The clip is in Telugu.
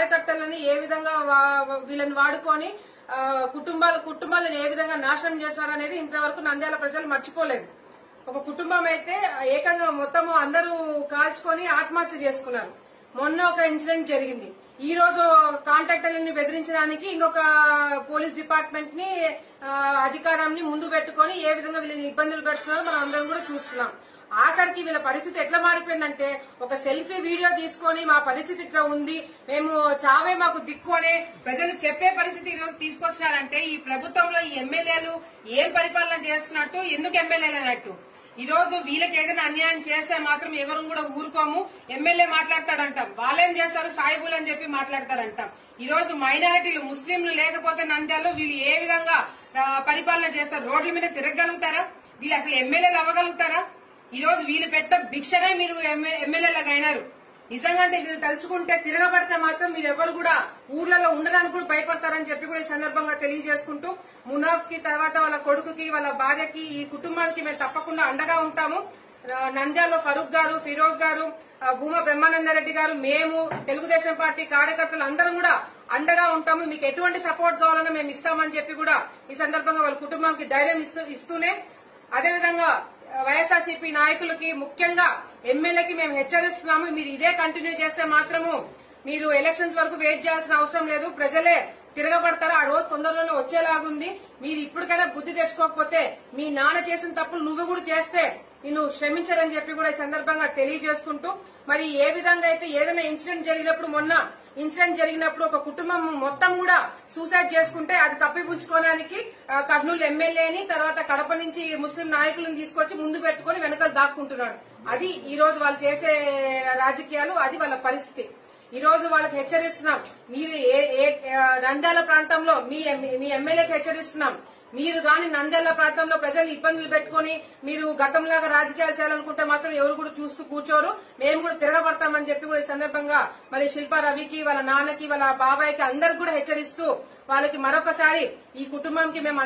కార్యకర్తలని ఏ విధంగా వీళ్ళని వాడుకొని కుటుంబాలు కుటుంబాలను ఏ విధంగా నాశనం చేస్తారనేది ఇంతవరకు నంద్యాల ప్రజలు మర్చిపోలేదు. ఒక కుటుంబం అయితే ఏకంగా మొత్తము అందరూ కాల్చుకొని ఆత్మహత్య చేసుకున్నారు. మొన్న ఒక ఇన్సిడెంట్ జరిగింది. ఈ రోజు కాంట్రాక్టర్లని బెదిరించడానికి ఇంకొక పోలీస్ డిపార్ట్మెంట్ని అధికారాన్ని ముందు పెట్టుకొని ఏ విధంగా వీళ్ళని ఇబ్బందులు పెడుతున్నారో మనం అందరం కూడా చూస్తున్నాం. ఆఖరికి వీళ్ళ పరిస్థితి ఎట్లా మారిపోయిందంటే ఒక సెల్ఫీ వీడియో తీసుకొని మా పరిస్థితి ఇట్లా ఉంది మేము చావే మాకు దిక్కునే ప్రజలు చెప్పే పరిస్థితి ఈ తీసుకొచ్చినారంటే ఈ ప్రభుత్వంలో ఈ ఎమ్మెల్యేలు ఏం పరిపాలన చేస్తున్నట్టు ఎందుకు ఎమ్మెల్యేలు అన్నట్టు. ఈ రోజు వీళ్ళకి ఏదైనా అన్యాయం చేస్తే మాత్రం ఎవరు కూడా ఊరుకోము. ఎమ్మెల్యే మాట్లాడతాడంటాం వాళ్ళేం చేస్తారు? సాయిబుల్ అని చెప్పి మాట్లాడతారంటాం ఈ రోజు మైనారిటీలు ముస్లింలు లేకపోతే నంద్యాలలో వీళ్ళు ఏ విధంగా పరిపాలన చేస్తారు? రోడ్ల మీద తిరగగలుగుతారా? వీళ్ళు అసలు ఎమ్మెల్యేలు అవ్వగలుగుతారా? ఈరోజు వీళ్ళు పెట్ట భిక్షనే మీరు ఎమ్మెల్యేలకు అయినారు. నిజంగా అంటే వీళ్ళు తలుచుకుంటే తిరగబడితే మాత్రం మీరు ఎవరు కూడా ఊర్లలో ఉండడానికి కూడా భయపడతారని చెప్పి కూడా ఈ సందర్భంగా తెలియజేసుకుంటూ మునాఫ్కి తర్వాత వాళ్ళ కొడుకుకి వాళ్ళ భార్యకి ఈ కుటుంబానికి మేము తప్పకుండా అండగా ఉంటాము. ఆ, నంద్యాలలో ఫరూక్ గారు ఫిరోజ్ గారు ఆ, భూమా బ్రహ్మానందరెడ్డి గారు మేము తెలుగుదేశం పార్టీ కార్యకర్తలు అందరం కూడా అండగా ఉంటాము. మీకు ఎటువంటి సపోర్ట్ కావాలన్నా మేము ఇస్తామని చెప్పి కూడా ఈ సందర్భంగా వాళ్ళ కుటుంబానికి ధైర్యం ఇస్తూ ఇస్తూనే అదేవిధంగా వైఎస్ఆర్సీపీ నాయకులకి ముఖ్యంగా ఎమ్మెల్యేకి మేము హెచ్చరిస్తున్నాము. మీరు ఇదే కంటిన్యూ చేస్తే మాత్రము మీరు ఎలక్షన్స్ వరకు వెయిట్ చేయాల్సిన అవసరం లేదు. ప్రజలే తిరగబడతారు. ఆ రోజు తొందరలోనే వచ్చేలాగుంది. మీరు ఇప్పటికైనా బుద్ధి తెచ్చుకోకపోతే మీ నాన్న చేసిన తప్పులు నువ్వు కూడా చేస్తే నిన్ను క్షమించరని చెప్పి కూడా ఈ సందర్భంగా తెలియజేసుకుంటూ మరి ఏ విధంగా అయితే ఏదైనా ఇన్సిడెంట్ జరిగినప్పుడు మొన్న ఇన్సిడెంట్ జరిగినప్పుడు ఒక కుటుంబం మొత్తం కూడా సూసైడ్ చేసుకుంటే అది తప్పిపుచ్చుకోవడానికి కర్నూలు ఎమ్మెల్యేని తర్వాత కడప నుంచి ముస్లిం నాయకులను తీసుకొచ్చి ముందు పెట్టుకుని వెనకాల దాక్కుంటున్నాడు. అది ఈ రోజు వాళ్ళు చేసే రాజకీయాలు అది వాళ్ళ పరిస్థితి. ఈ రోజు వాళ్ళకి హెచ్చరిస్తున్నాం. మీరు ఏ ఏ నంద్యాల ప్రాంతంలో మీ మీ ఎమ్మెల్యేకి హెచ్చరిస్తున్నాం. మీరు గాని నంద్యాల ప్రాంతంలో ప్రజలు ఇబ్బందులు పెట్టుకుని మీరు గతంలాగా రాజకీయాలు చేయాలనుకుంటే మాత్రం ఎవరు కూడా చూస్తూ కూర్చోరు. మేము కూడా తిరగబడతామని చెప్పి కూడా ఈ సందర్భంగా మరి శిల్పా రవికి వాళ్ళ నాన్నకి వాళ్ళ బాబాయ్కి అందరికి కూడా హెచ్చరిస్తూ వాళ్ళకి మరొకసారి ఈ కుటుంబంకి మేము